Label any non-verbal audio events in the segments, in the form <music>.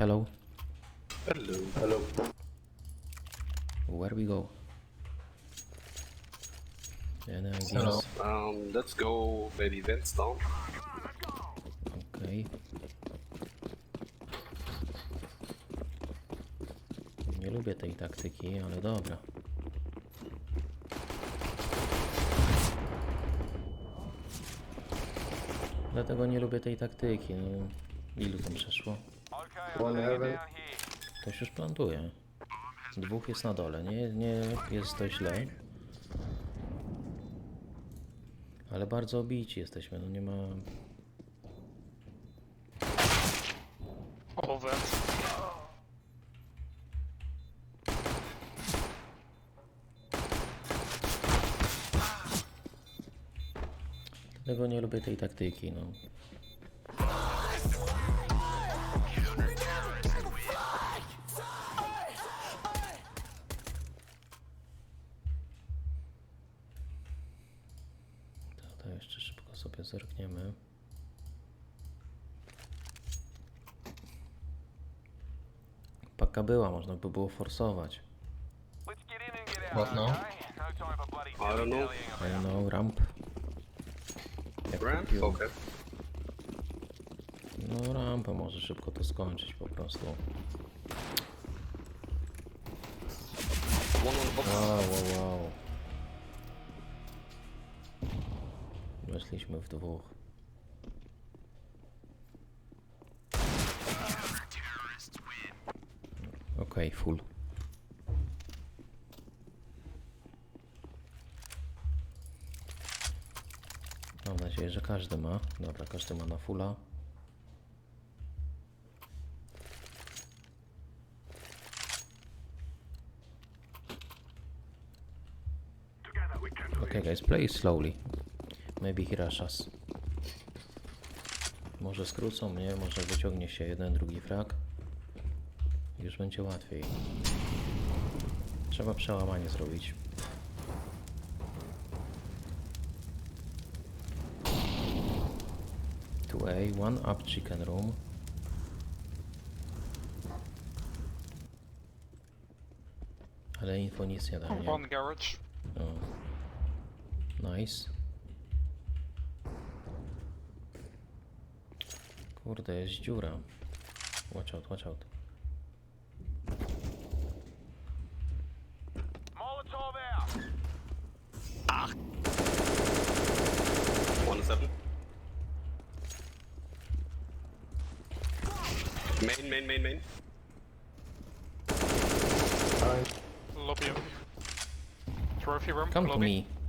Hello. Hello. Hello. Where we go? Any ideas? Hello. Um, let's go maybe Vinstone. Okej. Nie lubię tej taktyki, ale dobra. Dlatego nie lubię tej taktyki. No, ilu tam przeszło? One heaven. Ktoś już plantuje. Dwóch jest na dole. Nie, nie jest to źle. Ale bardzo obici jesteśmy. No nie ma Over. Dlatego nie lubię tej taktyki, no. Można by było forsować. What now? I don't know. I don't know, ramp. Jak Ramp? No rampę może szybko to skończyć po prostu. One on box. Wow, wow, wow. Weszliśmy w dwóch. Okej, full. Mam nadzieję, że każdy ma. Dobra, każdy ma na fulla. Okay guys, play slowly. Maybe he rush us. Może skrócą mnie, może wyciągnie się jeden, drugi frag. Już będzie łatwiej. Trzeba przełamanie zrobić. Two A, one up chicken room. Ale info nic nie da? One garage. O. Nice. Kurde, jest dziura. Watch out, watch out. One seven. Main, main, main, main. Lobby. Lobby. me.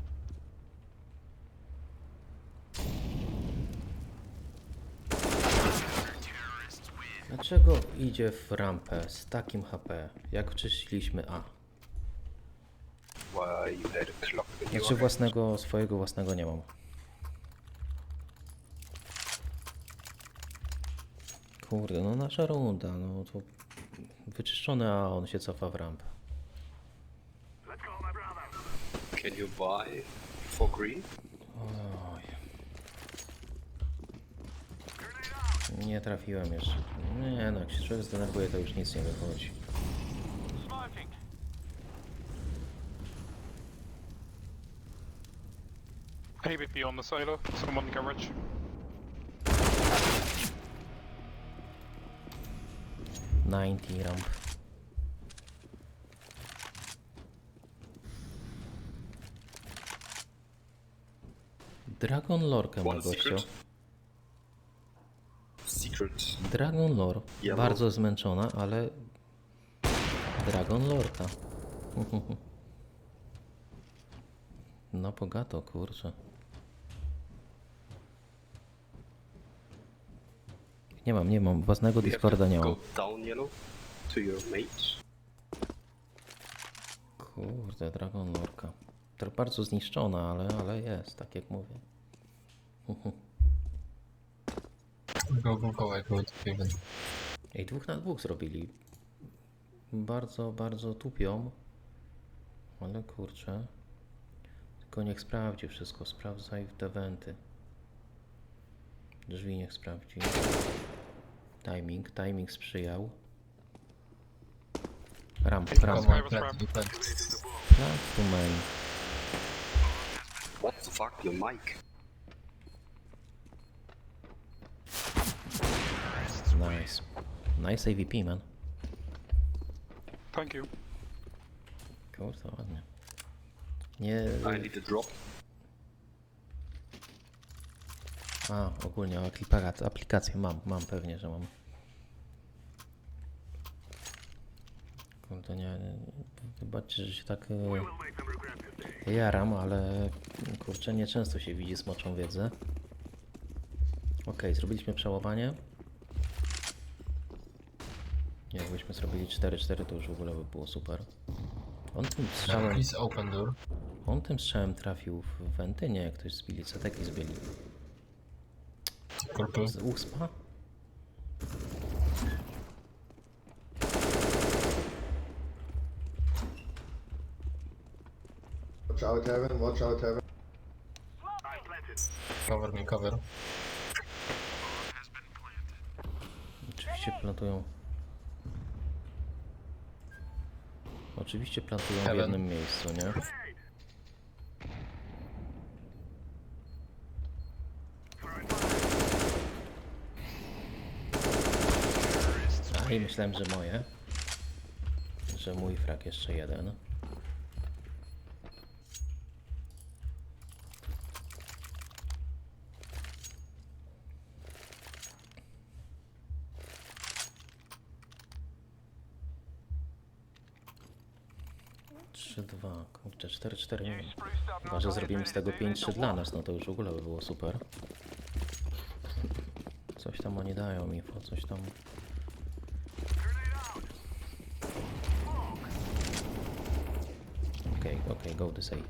Dlaczego idzie w rampę z takim HP, jak czyściliśmy A? Why you had a clock in Znaczy własnego, swojego własnego nie mam. Kurde, no nasza runda, no to wyczyszczone, a on się cofa w rampę. Can you buy for green? Oj. Nie trafiłem jeszcze. Nie no, jak się człowiek zdenerwuje, to już nic nie wychodzi. ABP on the silo. Someone garage. Ninety ramp. Dragon Lorkę ma One secret. Secret. Dragon Lore. Bardzo zmęczona, ale... Dragon Lorka. <laughs> No bogato, kurczę. Nie mam, nie mam. Własnego We have Discorda to nie mam. Go down yellow to your mate. Kurde, Dragon Lorka. To bardzo zniszczona, ale, ale jest, tak jak mówię. Go, go, go, I go to heaven. Ej, dwóch na dwóch zrobili. Bardzo, bardzo tupią. Ale kurczę. Tylko niech sprawdzi wszystko. Sprawdzaj te wenty. Drzwi niech sprawdzi. Timing, timing sprzyjał. Ramp, ramp. ramp. to main. What the fuck? Your mic. Nice. Nice AVP, man. Thank you. Kurwa, ładnie. Nie... I need a drop. A, ogólnie aplikację, aplikację mam, mam pewnie, że mam. Kurde, nie, nie wybaczcie, że się tak e, jaram, ale kurczę, nieczęsto się widzi smoczą wiedzę. Okej, zrobiliśmy przełamowanie. Jakbyśmy zrobili 4-4, to już w ogóle by było super. On tym strzałem, Please open door. on tym strzałem trafił w wenty? Nie, ktoś zbili, ceteki zbili. Purple. Z uspa? Watch out, heaven, watch out, heaven. Cover me, cover. Oczywiście plantują. Oczywiście plantują w Heaven. jednym miejscu, nie? A i myślałem, że moje. Że mój frak jeszcze jeden. 4 miliony. Chyba, że zrobimy z tego 5-3 dla nas, no to już w ogóle by było super. Coś tam oni dają info, coś tam... Okej, okay, okej, okay, go to save.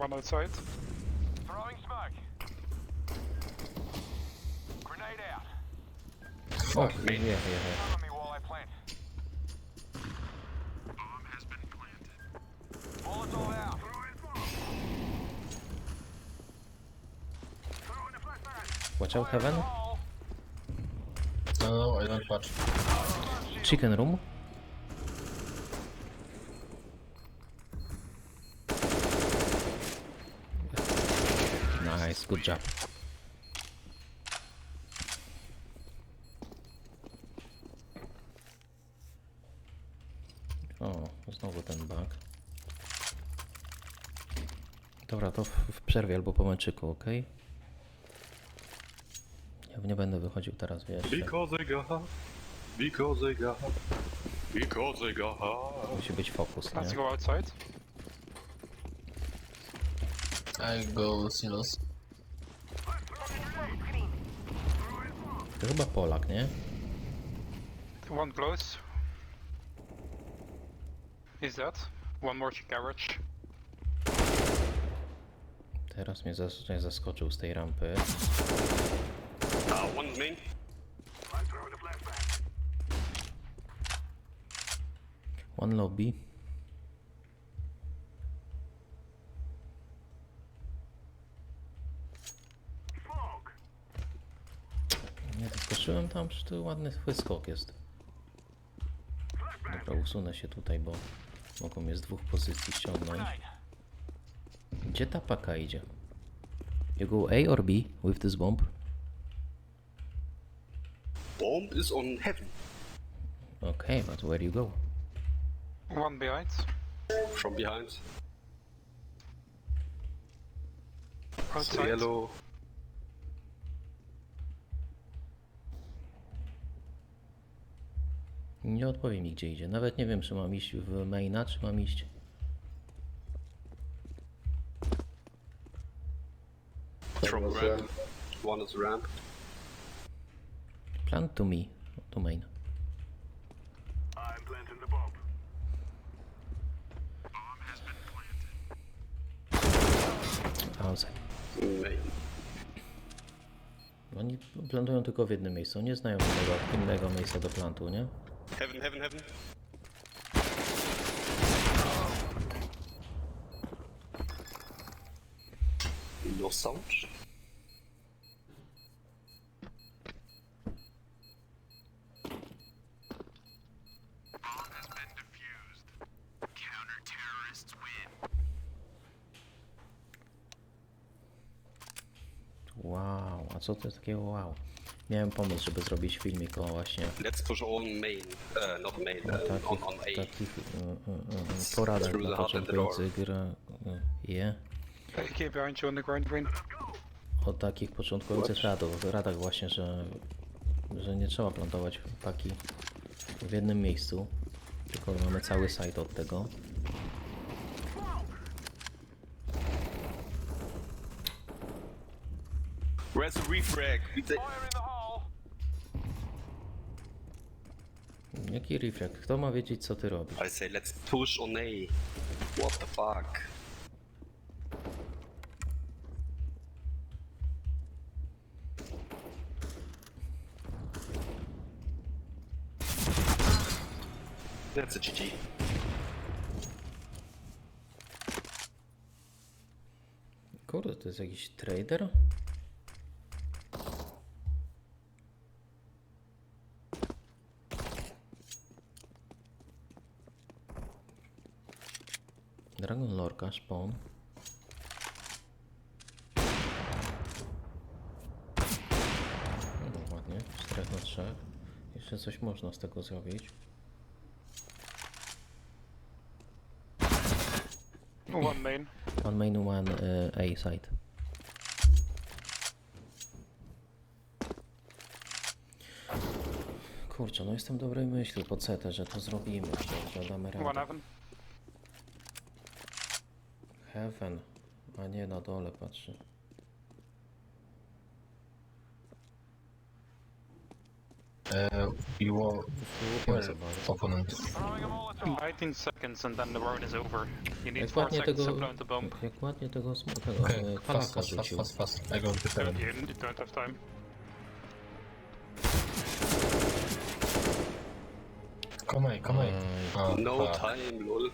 One outside. Throwing smoke. Grenade out. O, je, je, je. Heaven. No, no, don't watch. Chicken room. Nice, good job. O, znowu ten bug. Dobra, to w, w przerwie albo po meczyku, ok? Ja nie będę wychodził teraz, wiesz. Because I got. Because I got. Because I got. Musi być fokus, Let's nie? go outside. I go silos. To chyba Polak, nie? One close. He's dead. One more garage. Teraz mnie zas mnie zaskoczył z tej rampy. Uh, one main. One lobby. Nie zaskoczyłem tam, że to ładny wyskok jest. Dobra, usunę się tutaj, bo mogą mnie z dwóch pozycji ściągnąć. Gdzie ta paka idzie? You go A or B with this bomb? Bomb is on heaven. Okay, but where you go? One behind. From behind. So Outside. yellow. Nie odpowie mi gdzie idzie. Nawet nie wiem, czy mam iść w maina, czy mam iść. From ramp. One is ramp. Plan to me, to main. I'm planting the bomb. Outside. Oni plantują tylko w jednym miejscu, nie znają innego, innego miejsca do plantu, nie? Heaven, heaven, heaven. No sound. Wow, a co to jest takiego wow? Miałem pomysł, żeby zrobić filmik o właśnie Let's push on main. Uh, not main. o Uh, on, takich, on A. takich y, y, y, poradach Through dla the heart and the door. początkujących gra. y, Je. AK behind you on the ground, Green. O takich początkujących radów, radach właśnie, że, że nie trzeba plantować paki w jednym miejscu, tylko mamy cały site od tego. Where's the refrag? Jaki refrag? Kto ma wiedzieć co ty robisz? I say let's push on A. What the fuck? That's a GG. Kurde, to jest jakiś trader? Dragon Lorka, spawn. No ładnie, 4 na 3. Jeszcze coś można z tego zrobić. One main. One main, one y, A side. Kurczę, no jestem dobrej myśli po CT, że to zrobimy, że, że damy One radę. heaven. Heaven, a nie na dole patrzy. Uh, you will bardzo. opponent. 19 seconds and then the round is over. You need Jak 4 ładnie seconds tego, to plant the bomb. jak ładnie tego, sm- tego Okay, e, fast, Palaka fast, fast, rzucił. fast, fast. I go to heaven. You, you don't have time. Come on, come on. Oh, No fuck. time, lol.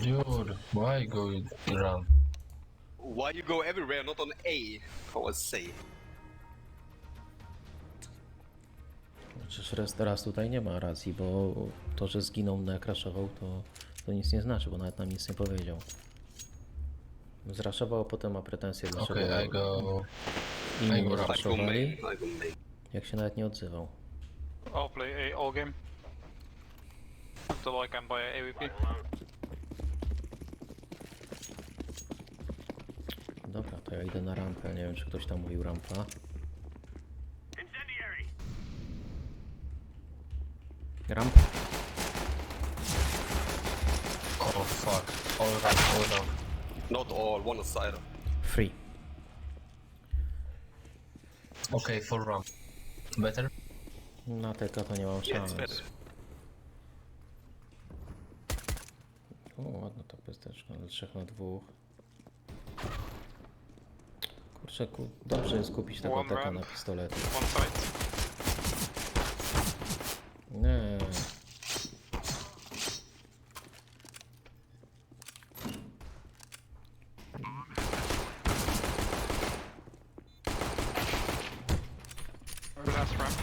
Dude, why go run? Why you go everywhere, not on A? I say. Przecież raz teraz tutaj nie ma racji, bo to, że zginął, nakraszował, to, to nic nie znaczy, bo nawet nam nic nie powiedział. Zraszował, potem ma pretensje, dlaczego Okay, I go. I nie go. I go main. zraszowali, I go main. jak się nawet nie odzywał. I'll play A all game. Until I can buy a AWP. Dobra, to ja idę na rampę, nie wiem czy ktoś tam mówił rampa. Incendiary. Rampa. Oh fuck. All run, all run. Not all, one aside. Free. Okay, full run. Better? Na TK to nie mam Yeah, it's szans. better. O, ładna ta pesteczka, ale 3 na 2. Ku... dobrze jest kupić taką One ramp. na pistolet. One side. Nie. Last ramp.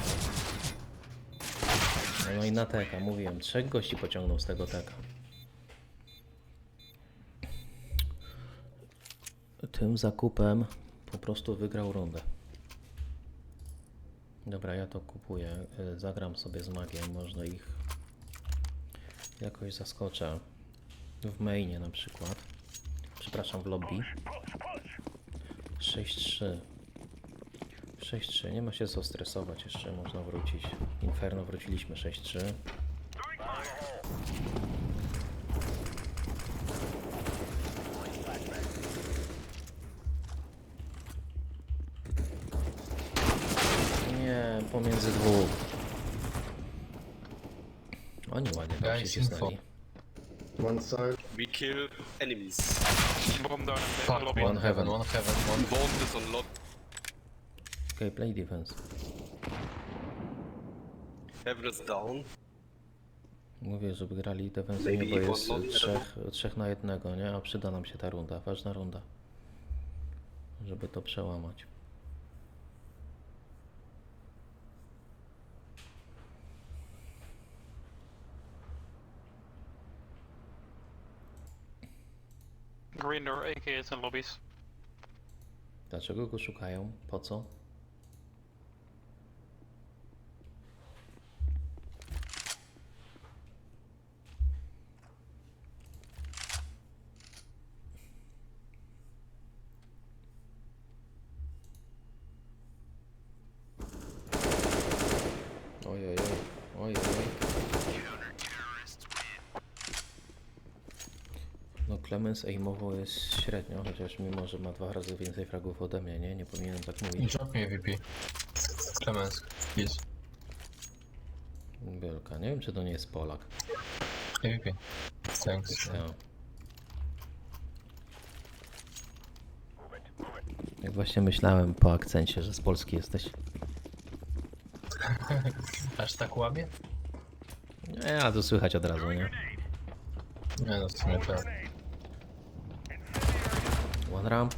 No i na teka, mówiłem, trzech gości pociągnął z tego teka. Tym zakupem po prostu wygrał rundę. Dobra, ja to kupuję. y, Zagram sobie z magiem, można ich jakoś zaskoczę. W mainie na przykład. Przepraszam, w lobby. 6-3. 6-3, nie ma się co stresować, jeszcze można wrócić. Inferno wróciliśmy 6-3. Nie, pomiędzy dwóch. Oni ładnie tam się Guys, cisnęli. One side. We kill enemies. Bomb down in the Fuck, lobby. one heaven, one heaven, one. Bomb is on lot. Okay, play defense. Heaven is down. Mówię, żeby grali defensywnie, bo Maybe jest one- trzech, trzech na jednego, nie? A przyda nam się ta runda, ważna runda. żeby to przełamać. Green door AKs in lobbies. Dlaczego go szukają? Po co? Oj, oj, oj, oj, oj. No Clemens aimowo jest średnio, chociaż mimo, że ma dwa razy więcej fragów ode mnie, nie? Nie powinienem tak mówić. Drop me AVP. Clemens, please. Wielka, nie wiem czy to nie jest Polak. AVP. Thanks. Ja. Jak właśnie myślałem po akcencie, że z Polski jesteś. <laughs> Aż tak łamie? Nie, a to słychać od razu, nie? Nie no, w sumie tak. One ramp.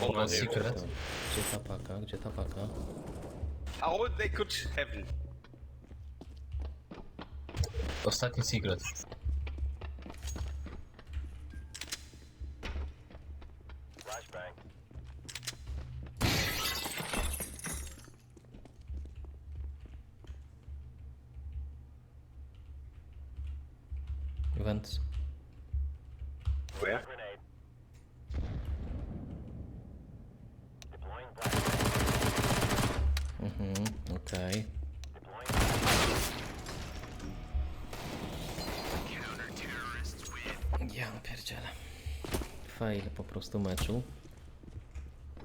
One secret. Gdzie ta paka? Gdzie ta paka? How they could heaven. Ostatni secret. Ja pierdzielę. Fail po prostu meczu.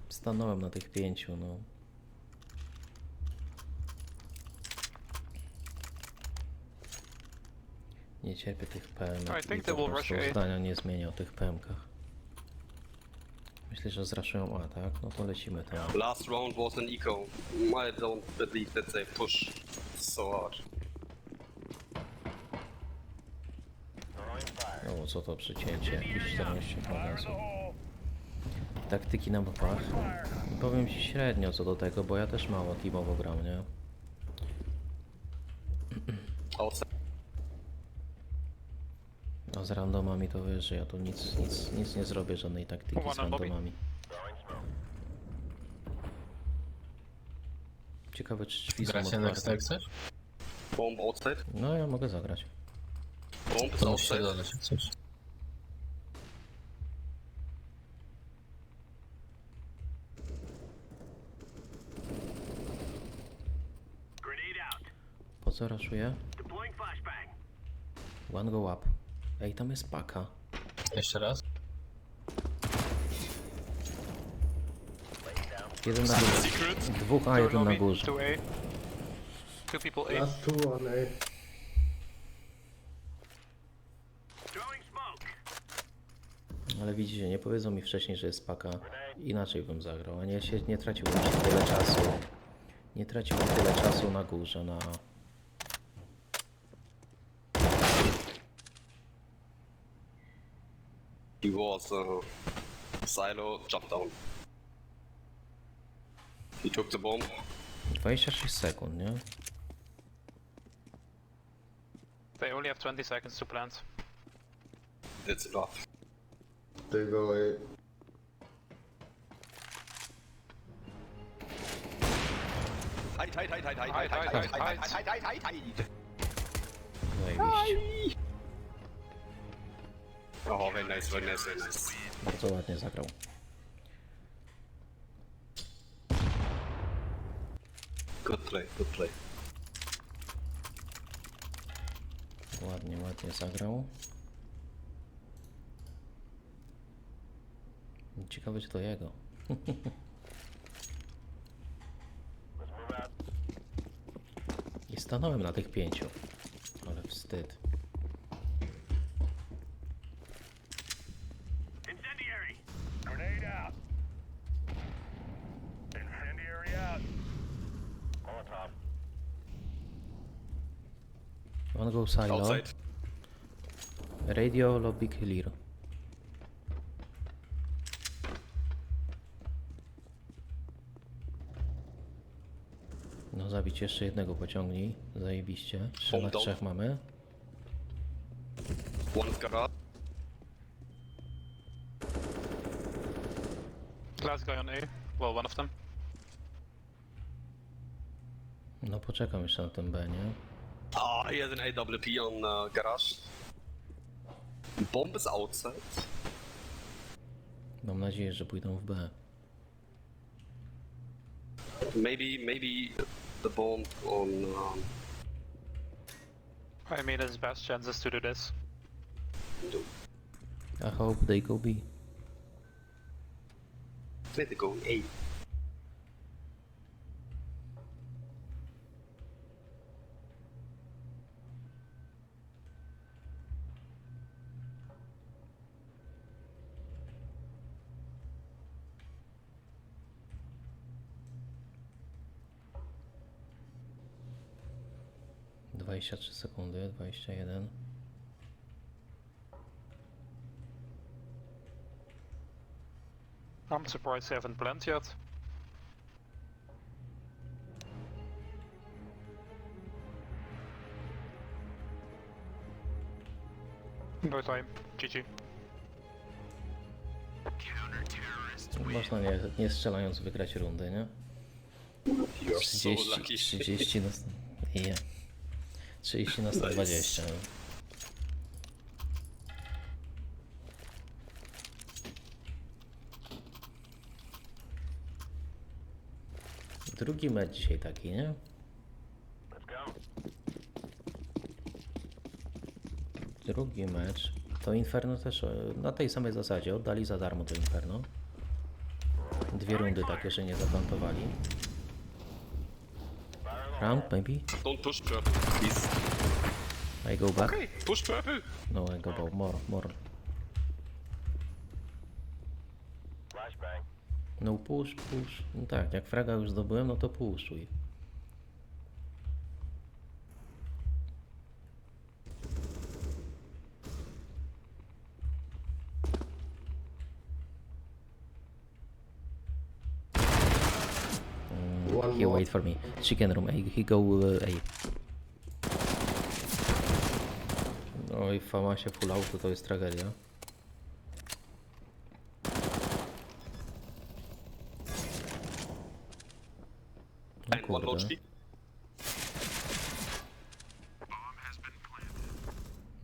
Stanąłem na tych pięciu, no. Nie cierpię tych PM. I think i they will rush zdania nie zmienię o tych PM-kach. Myślę, że zraszują A, tak? No to lecimy tam. Last round was an eco. I don't believe that they push so hard. No co to przycięcie? Jakieś 14 magazów. Taktyki na mapach. Powiem ci średnio co do tego, bo ja też mało teamowo gram, nie? A z randomami to wiesz, że ja tu nic, nic, nic nie zrobię, żadnej taktyki z randomami. Ciekawe czy drzwi są Gracie next otwarte. Bomb outside. No ja mogę zagrać. Is To musicie outside. dodać jak coś. Po co raszuję? One go up. Ej, tam jest paka. Jeszcze raz? Jeden na górze. Secret. Dwóch A, Door jeden na lobby. górze. Two A. Two people A. Last two on A. Throwing smoke. Ale widzicie, nie powiedzą mi wcześniej, że jest paka. Inaczej bym zagrał, a nie, się, nie traciłbym się tyle czasu. Nie traciłbym tyle czasu na górze, na... He was uh, silo jump down. He took the bomb. 26 sekund, nie? They only have 20 seconds to plant. That's enough. They go A. Hide, hide, hide, hide, hide, hide, hide, hide, hide, hide, hide, hide, hide. Zajebiście. Oh, very nice, very nice, very nice. Bardzo ładnie zagrał. Good play, good play. Ładnie, ładnie zagrał. Ciekawe, czy to jego. I stanąłem na tych pięciu. Ale wstyd. One go silo. Radio lobby clear. Jeszcze jednego pociągnij. Zajebiście. Down. trzech mamy. One garage. Last guy on A. Well, one of them. No poczekam jeszcze na ten B, nie? Ah, an AWP on uh, garage. Bomb is outside. Mam nadzieję, że pójdą w B. Maybe, maybe the bomb on. Um, I mean, his best chances to do this. I hope they go B. need to go A. Dwadzieścia trzy sekundy, dwadzieścia jeden. I'm surprised they haven't planned yet. No time. GG. Można nie, nie strzelając wygrać rundy, nie? You're so 30, lucky. 30 na... Je. 30 na 120. no. Drugi mecz dzisiaj taki, nie? Drugi mecz. To Inferno też e, na tej samej zasadzie. Oddali za darmo to Inferno. Dwie rundy takie, że nie zaplantowali. Round maybe? Don't push purple, please. I go back? Okay, push purple. No, I go back. More, more. No push, push. No tak, jak fraga już zdobyłem, no to puszuj. Wait for me. Chicken room, A. He go uh, A. No i w Famasie full auto to jest tragedia. No one kurde.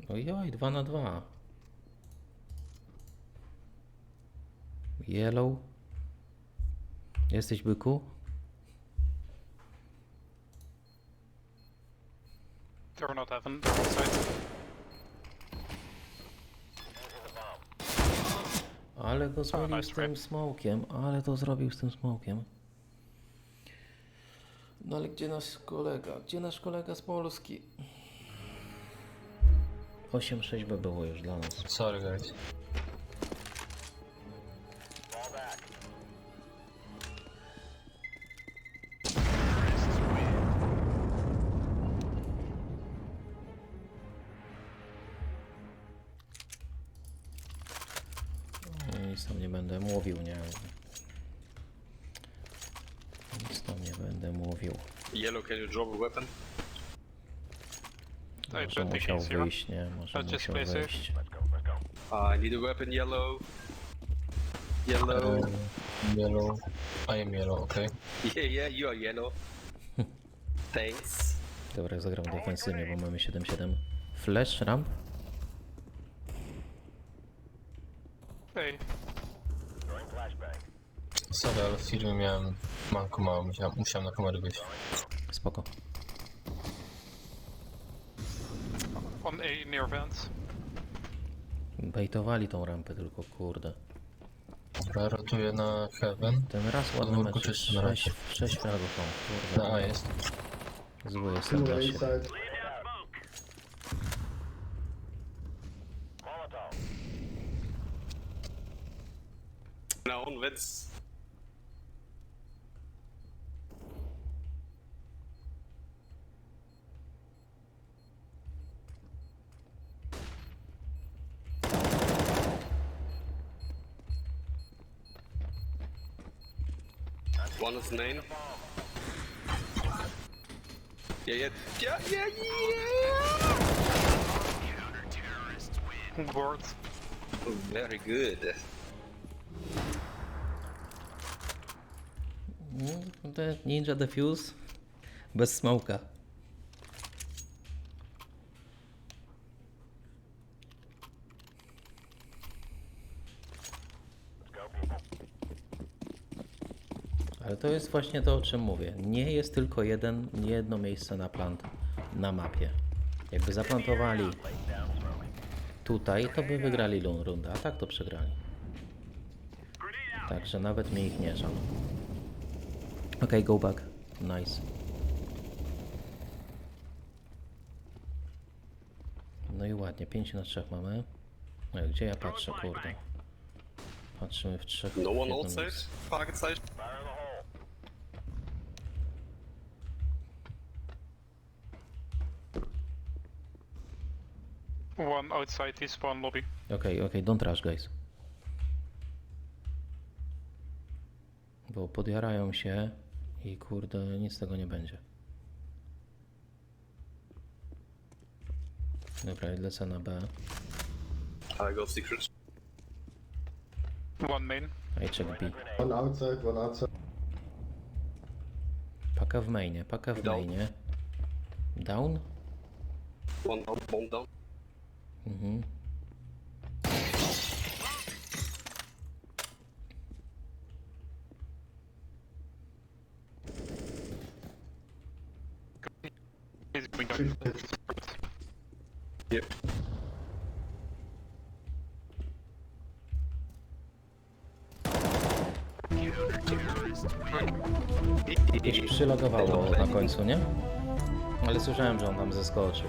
Ojoj, 2 na 2. Yellow. Jesteś byku? They're not heaven, they're outside. Ale to zrobił nice z tym smokiem, ale to zrobił z tym smokiem. No ale gdzie nasz kolega? Gdzie nasz kolega z Polski? 8-6 by było już dla nas. Sorry guys. Yellow, can you drop a weapon? I Może think musiał he's here. wyjść, nie? Może Let's just musiał safe. wyjść. Uh, I need a weapon, yellow. Yellow. Um, yellow. I am yellow, okay. <laughs> Yeah, yeah, you are yellow. <laughs> Thanks. Dobra, zagram defensywnie, bo mamy 7-7. Flash, ramp? Hey, Sorry, ale w filmie miałem manko mało, musiałem, musiałem na kamerę wyjść. Spoko. on A near vents. Bejtowali tą rampę tylko, kurde. Dobra, rotuję na heaven. Ten raz ładny Podwórku mecz, czysto na 6, 6 fragów mam, Na A kurde. jest. Zły Two siebie. side. Now on vents. One is main. Yeah, yeah, yeah, yeah, yeah! Ward. Very good. Te Ninja Defuse bez smoka. Ale to jest właśnie to, o czym mówię. Nie jest tylko jeden, nie jedno miejsce na plant na mapie. Jakby zaplantowali tutaj, to by wygrali rundę, a tak to przegrali. Także nawet mi ich nie żal. Okay, go back. Nice. No i ładnie, 5 na 3 mamy. No gdzie ja patrzę, kurde? Patrzymy w trzech. No one outside. miejscu. Target side. One outside the spawn lobby. Okej, okej, don't rush, guys. Bo podjarają się i kurde, nic z tego nie będzie. Dobra, i lecę na B. I go secrets. One main. I check B. One outside, one outside. Paka w mainie, paka w Down. mainie. Down? One down, bomb down. Mhm. Yep. Jakieś przylogowało na końcu, nie? Ale słyszałem, że on tam zeskoczył.